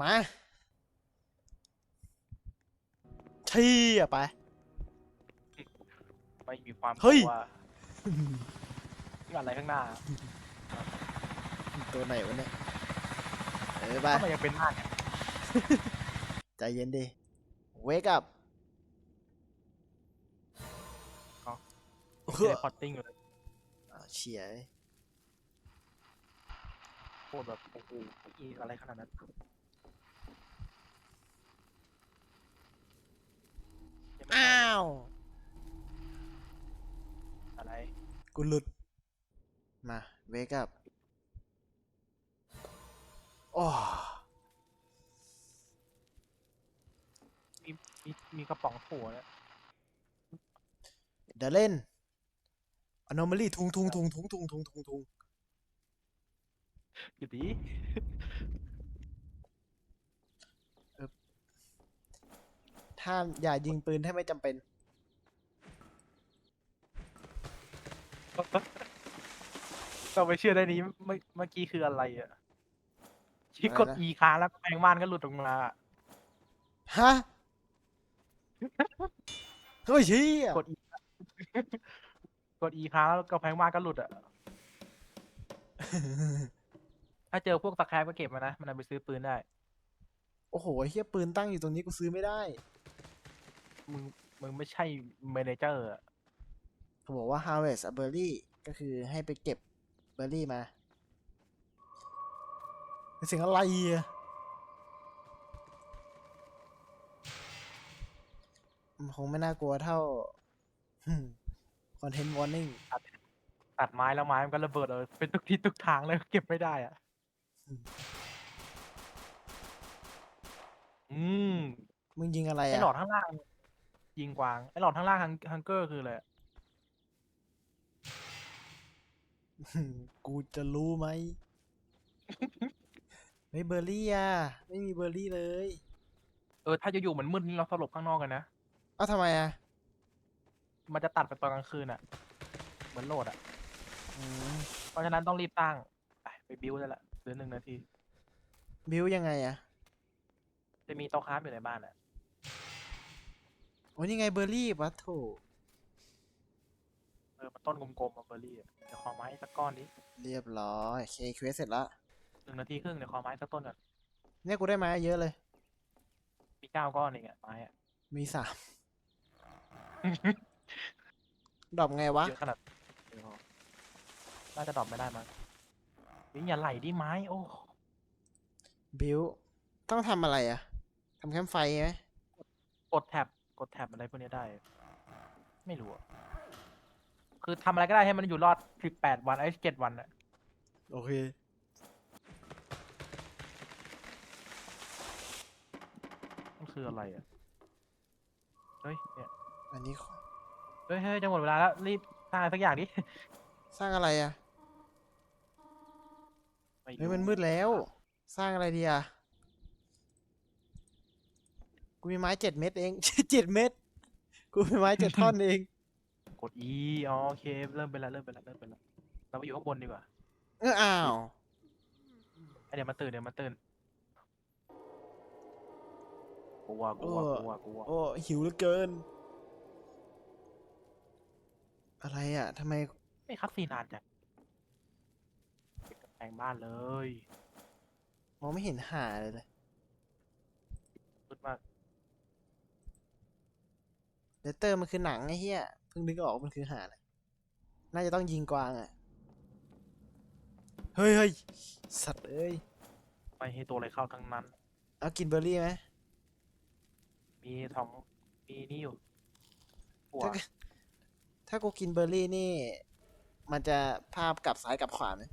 มาเชี่ยไป ไม่มีความเฮ้ย กลัวนี่อะไรข้างหน้าตัวไหนวะเนี่ยเออไปถ้ามันยังเป็นหน้าเนี่ยใจเย็นดิ เวกอัพเทเลพอร์ตติ้งอยู่เลยเฉียโคตรแบบโอ้โหอีอะไรขนาดนั้น ยังไม่อ้าเข้วอะไรกูหลุด มาเวกอัพโอ้มีมีมีกระป๋องถั่วเนี่ยเดี๋ยวเล่น anomaly ทุงทุงทุงทุงทุงทุงทุงทุงอยู่ดี ถ้าอย่ายิงปืนถ้าไม่จำเป็น เราไปเชื่อได้นี้เมื่อเมื่อกี้คืออะไรอะที่กดอะไรนะ E ค้างแล้วแปลงม่านก็หลุดออกมา ฮะ เฮ้ยเชี่ยกด E กด E ค้างแล้วก็แพงม่านก็หลุดอะ ถ้าเจอพวกตะแคร์ก็เก็บมานะ มันเอาไปซื้อปืนได้ โอ้โหเฮียปืนตั้งอยู่ตรงนี้กูซื้อไม่ได้ มึงมึงไม่ใช่เมเนเจอร์อะเขาบอกว่า harvest a berry ก็คือให้ไปเก็บเบอร์รี่มาเป็นเสียงอะไรอะมันคงไม่น่ากลัวเท่าคอนเทนต์ warning ตัดไม้แล้วไม้มันก็ระเบิดเลยเป็นทุกที่ทุกทางเลยเก็บไม่ได้อะ อืมอืมมึงยิงอะไรไออะหลอดข้างล่าง ยิงกวางไอหลอดข้างล่างฮังฮังเกอร์คืออะไรอะกูจะรู้ไหม ไม่เบอร์รี่อะไม่มีเบอร์รี่เลยเออถ้าจะอยู่เหมือนมืดนี่เราสลบข้างนอกกันนะ เอ้าทำไมอะมันจะตัดไปตอนกลางคืนอะ เหมือนโหลดอะ อืมเพราะฉะนั้นต้องรีบตั้งไปไปบิวได้ละเหลือหนึ่งนาที บิวยังไงอะจะมีโต๊ะค้าฟอยู่ในบ้านอะ โอ้ยนี่ไงเบอร์รี่วะโถเออมันต้นกลมๆมาเบอร์รี่อะเดี๋ยวขอไม้สักก้อนนี้เรียบร้อยเคเควสเสร็จละหนึ่งนาทีครึ่งเดี๋ยวขอไม้สักต้นก่อนเนี่ยกูได้มาเยอะเลย มีเก้าก้อนเองอะไม้อะมีสาม ดรอปไงวะ เยอะขนาดเดี๋ยวน่าจะดรอปไม่ได้มั้งวิ่งอย่าไหลดิไม้ โอ้บิวต้องทำอะไรอะทำแคมป์ไฟไหมกดแท็บก ดแท็บอะไรพวกนี้ได้ ไม่รู้อะคือทำอะไรก็ได้ให้มันอยู่รอดสิบแปดวันไอ้เจ็ดวันอะโอเค มันคืออะไรอะเฮ้ยเนี่ยอันนี้ขอเฮ้ยเฮ้ยจะหมดเวลาแล้วรีบสร้างอะไรสักอย่างดิสร้างอะไรอะเฮ้ยมันมืดแล้ว สร้างอะไรดีอะ กูมีไม้เจ็ดเม็ดเอง เจ็ดเม็ดกูมีไม้เจ็ดท่อนเอง กด E อ๋อโอเค เริ่มไปแล้วเริ่มไปแล้วเริ่มไปแล้วเราไปอยู่ข้างบนดีกว่าเอออ้าว ไอ้เดี๋ยวมาตื่นเดี๋ยวมาตื่นกลัวกลัวกลัวกลัวโอ้หิวเหลือเกิน อะไรอะทำไมไม่คัดซีนนานจังเก็บกำแพงบ้านเลย มองไม่เห็นหาเลยเลย สุดมาก เลเตอร์มันคือหนังไอ้เหี้ยเพิ่งนึกออกมันคือหาเลยน่าจะต้องยิงกวางอะเฮ้ยเฮ้ยสัตว์เอ้ย ไม่ให้ตัวอะไรเข้าทั้งนั้น เอากินเบอร์รี่ไหมมีทองมีนี่อยู่หัวถ้าเกิดถ้ากูกินเบอร์รี่นี่ มันจะภาพกลับซ้ายกลับขวาไหม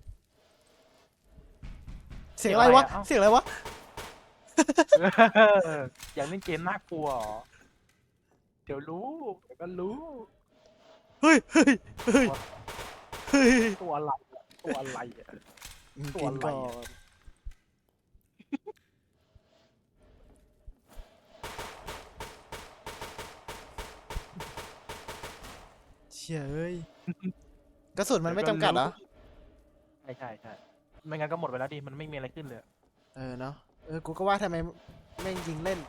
เสียงอะไรวะ เสียงอะไรวะ อยากเล่นเกมน่ากลัวเหรอเดี๋ยวรู้เดี๋ยวก็รู้เฮ้ยเฮ้ยเฮ้ยเฮ้ยตัวอะไรอะตัวอะไรอะ มึงตัวกิอะนไรก่ออะนเชี่ยเอ้ยกระสุนมันไม่จำกัดเหรอ ใช่ใช่ใช่ไม่งั้นก็หมดไปแล้วดิ มันไม่มีอะไรขึ้นเลย เออเนาะออ กูก็ว่าทำไมแม่งยิงเล่น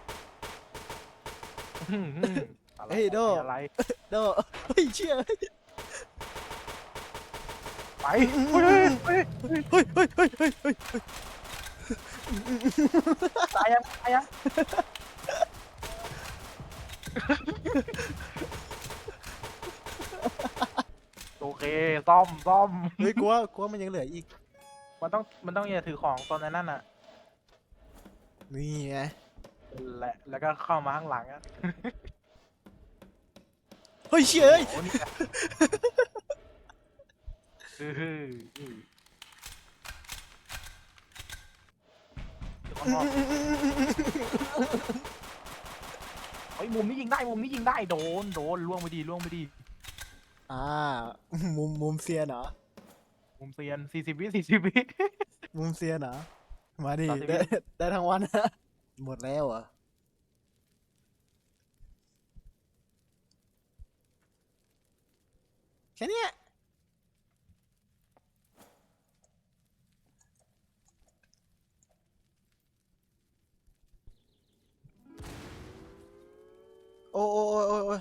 อืมอืมอะไรเฮ้ยโด่ อะไร โดเฮ้ยเชี่ยไปเฮ้ยเฮ้ยเฮ้ยเฮ้ยเฮ้ยเฮ้ยเฮ้ยเฮ้ยตายยังตายยังโอเคซ่อมซ่อมเฮ้ยกูว่ากูว่ามันยังเหลืออีกมันต้องมันต้องอย่าถือของตอนนั้นน่ะนี่ไงแหละแล้วก็เข้ามาข้างหลังอะ เฮ้ยเชี่ยเอ้ยโอ้นี่ไงอื้อหืออื้อเดี๋ยวข้างนอกเฮ้ยมุมนี้ยิงได้มุมนี้ยิงได้โดนโดนล่วงไปดีล่วงไปดีอ่า มุมมุมเซียนเหรอ มุมเซียนสี่สิบวิสี่สิบวิ มุมเซียนเหรอ มาดิ ได้ได้ทั้งวันนะ หมดแล้วเหรอแค่เนี้ยโอ้โอ้โอ้โอ้โอ้ย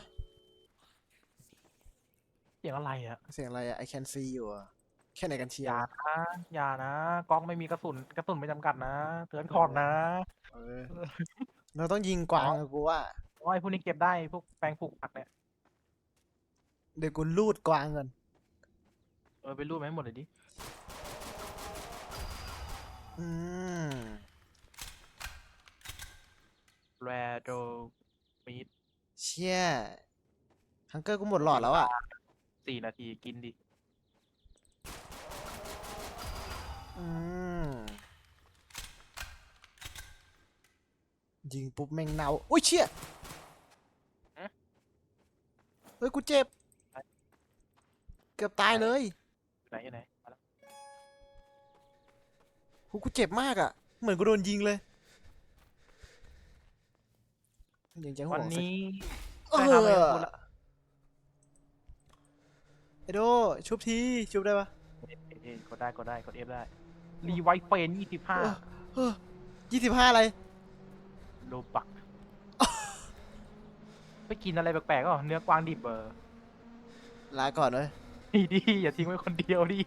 เสียงอะไรอะเสียงอะไรอะ I can see you อะแค่ไหนกันเชียอย่าร์นะอย่านะกล้องไม่มีกระสุนกระสุนไม่จำกัดนะเตือนก่อนนะเออเราต้องยิงกวางอะกูว่าโอ้ยพวกนี้เก็บได้พวกแปลงปลูกผักเนี่ย เดี๋ยวกูลูดกวางก่อนเออไปรูปมาให้หมดเลยดิ อืม แรโดมีดเชี่ยฮังเกอร์กูหมดหลอดแล้วอะสี่นาทีกินดิ อืม ยิงปุ๊บแม่งเนาอุ้ยเชี่ยเฮ้ย กูเจ็บ เกือบตายเลยอยู่ไหนอยู่ไหนมาแล้วกูกูเจ็บมากอะ เหมือนกูโดนยิงเลยยังจะห่ววันงสักนี้เอได้ครับไม่อพูดละไอโดชุบทีชุบได้ปะเอ้ยกดได้กดได้กดเอฟได้รีไวท์เฟนยี่สิบห้ายี่สิบห้าอะไร โลบัก ไปกินอะไรแปลกๆก็เนื้อกวางดิบเบอร์ลาก่อนเลย ดีดีอย่าทิ้งไว้คนเดียวดิ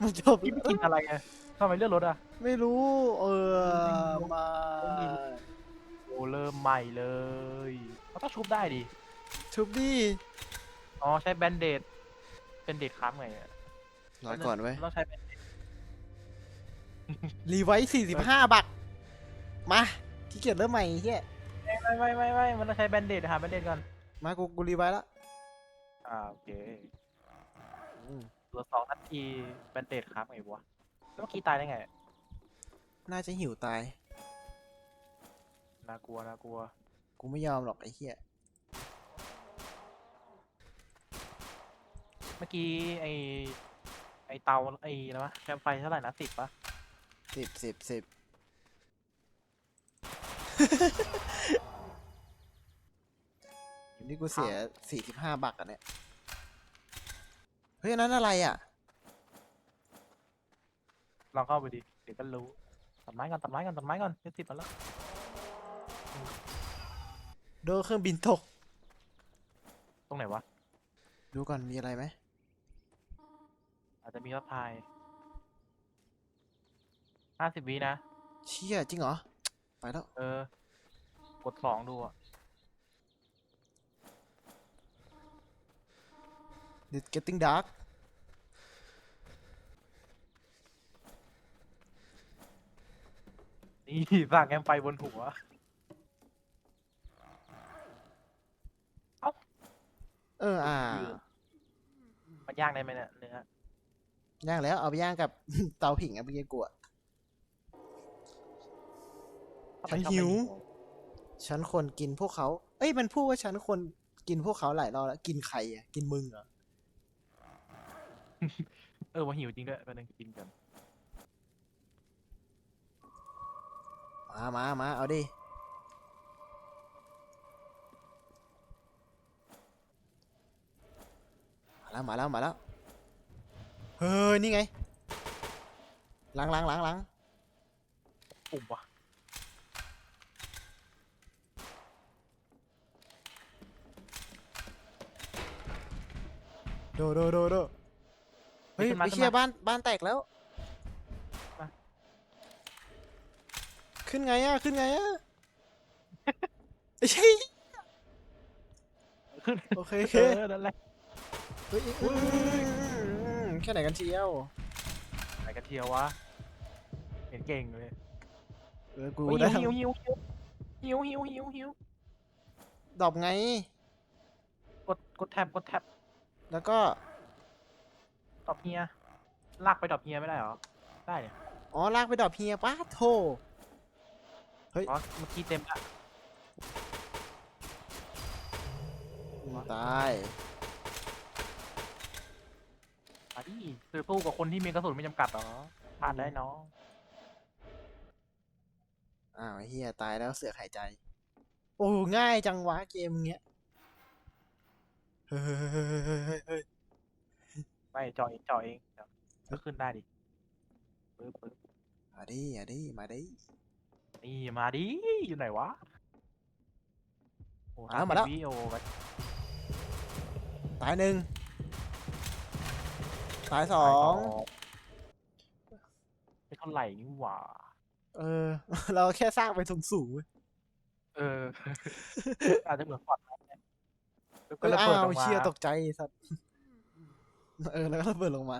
มันจบพี่ไปกินอะไรอะทำไมเลือดรถอะไม่รู้ เออ มาโอ้เริ่มใหม่เลยมันต้องชุบได้ดิ ชุบดิอ๋อใช้แบนเดดเป็นเดดค้ำไงอะรอก่อนไว้ยต้องใช้ Band-Aid รีไวท์สี่สิบห้าบักมาขี้เกียจเริ่มใหม่ไอ้เฮียไม่ไม่ไม่ไม่มันต้องใช้แบนเดดหาแบนเดดก่อน มากูกูรีไวท์แล้วอ่าโอเค อืมตัวสองนาทีแบนเดดค้ำไงวะแล้วเมื่อกี้ตายได้ไง น่าจะหิวตาย น่ากลัวน่ากลัว กูไม่ยอมหรอกไอ้เฮียเมื่อกี้ไอไอเตาไออะไรวะแคมไฟเท่าไหร่นะสิบปะสิบสิบสิบ นี่กูเสียสี่สิบห้าบักอะเนี่ยเฮ้ยอันนั้นอะไรอะ ลองเข้าไปดิเดี๋ยวก็รู้ตัดไม้ก่อนตัดไม้ก่อนตัดไม้ก่อนจะสิบมาแล้วโดนเครื่องบินตก ตรงไหนวะดูก่อนมีอะไรไหมอาจจะมีรถพายห้าสิบวินะ เชี่ยจริงเหรอ ไปแล้ว เออ กดสองดูอะ It's getting dark นี่สร้างแคมไฟบนหัว เอออ่ามันย่างได้ไหมเนี่ยเนื้อย่าง แล้วเอาไปย่างกับ เตาผิงอะเมื่อกี้กูอะทำไมฉันชอบหิวไม่ฉันควรกินพวกเขา เอ้ยมันพูดว่าฉันควรกินพวกเขาหลายรอบแล้ว กินใครอะกินมึงเหรอ เออว่าหิวจริงด้วยไปนั่งกินกันมามามาเอาดิ มาแล้ว มาแล้ว มาแล้ว เฮ้ย นี่ไงล้างล้างล้างล้างปุ่มวะโดโดโดโด เฮ้ยขึ้นมาไอ้ขึ้นเชี่ยมา บ้านบ้านแตกแล้ว มา ขึ้นไงอะขึ้นไงอะ ไอ้เชี่ยขึ้นโอเคโอเคเออนั่นแหละเฮ้ยอืมแค่ไหนกันเชียวไหนกันเทียววะเห็นเก่งเลยเออกูโอ้ยได้หิวทำหิวหิวหิวหิวหิวหิวดรอปไง กดกดแท็บกดแท็บแล้วก็ ดรอปเฮียลากไปดรอปเฮียไม่ได้เหรอ ได้เนี่ยอ๋อลากไปดรอปเฮียป้าโถอ๋อเมื่อกี้เต็มละตายมาดิซื้อตู้กับคนที่มีกระสุนไม่จำกัดเหรอพลาดได้น้องอ้าวไอ้เฮียตายแล้วเสือกหายใจ โอ้ง่ายจังวะเกมเงี้ยเฮ้ย ไม่เจาะเองเจาะเองเดี๋ยวก็ขึ้นได้ดิปึ๊บปึ๊บมาดิมาดิมาดินี่มาดิอยู่ไหนวะโอ้อ้าวมาแล้ววิโอไปตายหนึ่งตายสองไม่เท่าไหร่นี่หว่า เออ เราแค่สร้างไปสูงสูงๆเว้ยเอออาจจะเหมือนฟอร์ดนะแล้วเอก็อระอ้าเบิดวลงมาเชียตกใจไอ้สัตว์ เออแล้วก็ระเบิดลงมา